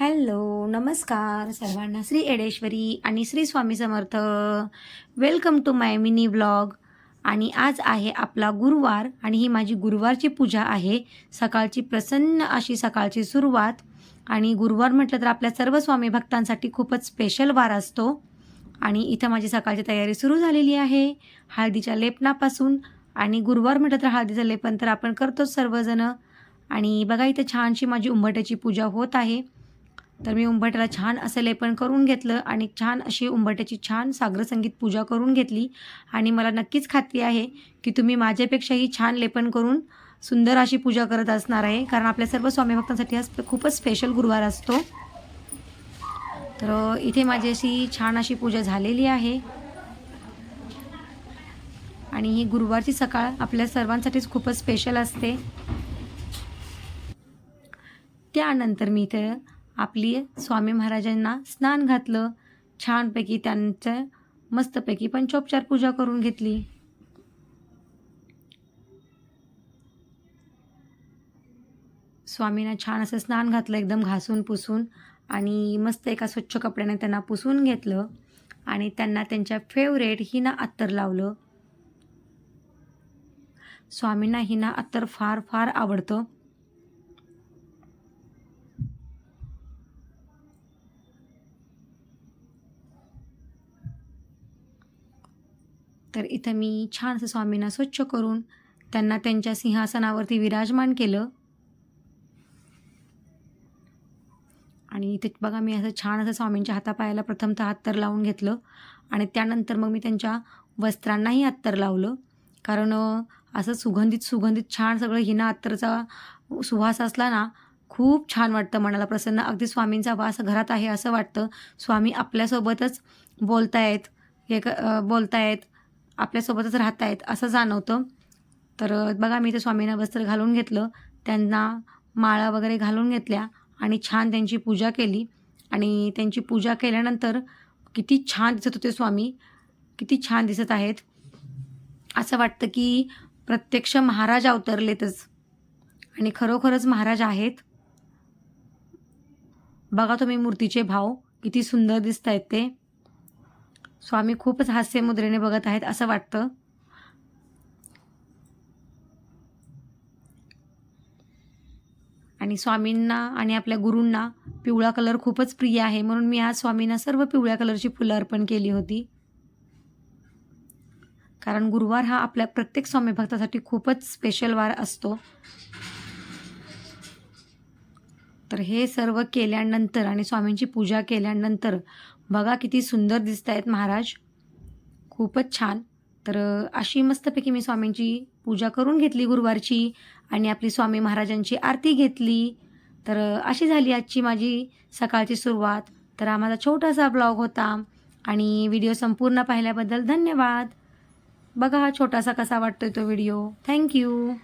Hello नमस्कार सर्वांना. श्री एडेश्वरी आणि Shri Swami Samarth. Welcome to my mini blog आणि आज आहे आपला गुरुवार आणि ही माझी गुरुवारची पूजा आहे. सकाळची प्रसन्न अशी सकाळची सुरुवात. आणि गुरुवार म्हटलं तर आपल्या सर्व स्वामी भक्तांसाठी खूपच स्पेशल वार असतो. आणि इथं माझी सकाळची तयारी सुरू झालेली आहे हळदीच्या लेपनापासून. आणि गुरुवार म्हटलं तर हळदीचं लेपन तर आपण करतोच सर्वजणं. आणि बघा इथं छानशी माझी उंबरट्याची पूजा होत आहे. तर मी उंबरट्याला छान असं लेपन करून घेतलं आणि छान अशी उंबरट्याची छान सागरसंगीत पूजा करून घेतली. आणि मला नक्कीच खात्री आहे की तुम्ही माझ्यापेक्षाही छान लेपन करून सुंदर अशी पूजा करत असणार आहे. कारण आपल्या सर्व स्वामी भक्तांसाठी हा खूपच स्पेशल गुरुवार असतो. तर इथे माझी अशी छान अशी पूजा झालेली आहे. आणि ही गुरुवारची सकाळ आपल्या सर्वांसाठीच खूपच स्पेशल असते. त्यानंतर मी इथे आपली स्वामी महाराजांना स्नान घातलं. छानपैकी त्यांचं मस्तपैकी पंचोपचार पूजा करून घेतली. स्वामींना छान असं स्नान घातलं एकदम घासून पुसून आणि मस्त एका स्वच्छ कपड्याने त्यांना पुसून घेतलं आणि त्यांना त्यांच्या फेवरेट हिना अत्तर लावलं. स्वामींना हिना अत्तर फार फार आवडतं. तर इथं मी छान असं स्वामींना स्वच्छ करून त्यांना त्यांच्या सिंहासनावरती विराजमान केलं. आणि इथे बघा मी असं छान असं स्वामींच्या हातापायाला प्रथमतः अत्तर लावून घेतलं. आणि त्यानंतर मग मी त्यांच्या वस्त्रांनाही अत्तर लावलं. कारण असं सुगंधित सुगंधित छान सगळं हिना अत्तरचा सुवास असला ना खूप छान वाटतं मनाला. प्रसन्न अगदी स्वामींचा वास घरात आहे असं वाटतं. स्वामी आपल्यासोबतच बोलतायत हे क बोलतायत. आपल्यासोबतच राहत आहेत असं जाणवतं. तर बघा मी ते स्वामींना वस्त्र घालून घेतलं. त्यांना माळा वगैरे घालून घेतल्या आणि छान त्यांची पूजा केली. आणि त्यांची पूजा केल्यानंतर किती छान दिसत होते स्वामी. किती छान दिसत आहेत. असं वाटतं की प्रत्यक्ष महाराज अवतरलेतच. आणि खरोखरच महाराज आहेत. बघा तुम्ही मूर्तीचे भाव. किती सुंदर दिसत आहेत ते. स्वामी खूपच हास्यमुद्रेने बघत आहेत असं वाटतं. आणि स्वामींना आणि आपल्या गुरूंना पिवळा कलर खूपच प्रिय आहे म्हणून मी आज स्वामींना सर्व पिवळ्या कलरची फुलं अर्पण केली होती. कारण गुरुवार हा आपल्या प्रत्येक स्वामी भक्तासाठी खूपच स्पेशल वार असतो. तर हे सर्व केल्यानंतर आणि स्वामींची पूजा केल्यानंतर बघा किती सुंदर दिसत आहेत महाराज. खूपच छान. तर अशी मस्तपैकी मी स्वामींची पूजा करून घेतली गुरुवारची आणि आपली स्वामी महाराजांची आरती घेतली. तर अशी झाली आजची माझी सकाळची सुरुवात. तर हा माझा छोटासा ब्लॉग होता आणि व्हिडिओ संपूर्ण पाहिल्याबद्दल धन्यवाद. बघा हा छोटासा कसा वाटतोय तो व्हिडिओ. थँक्यू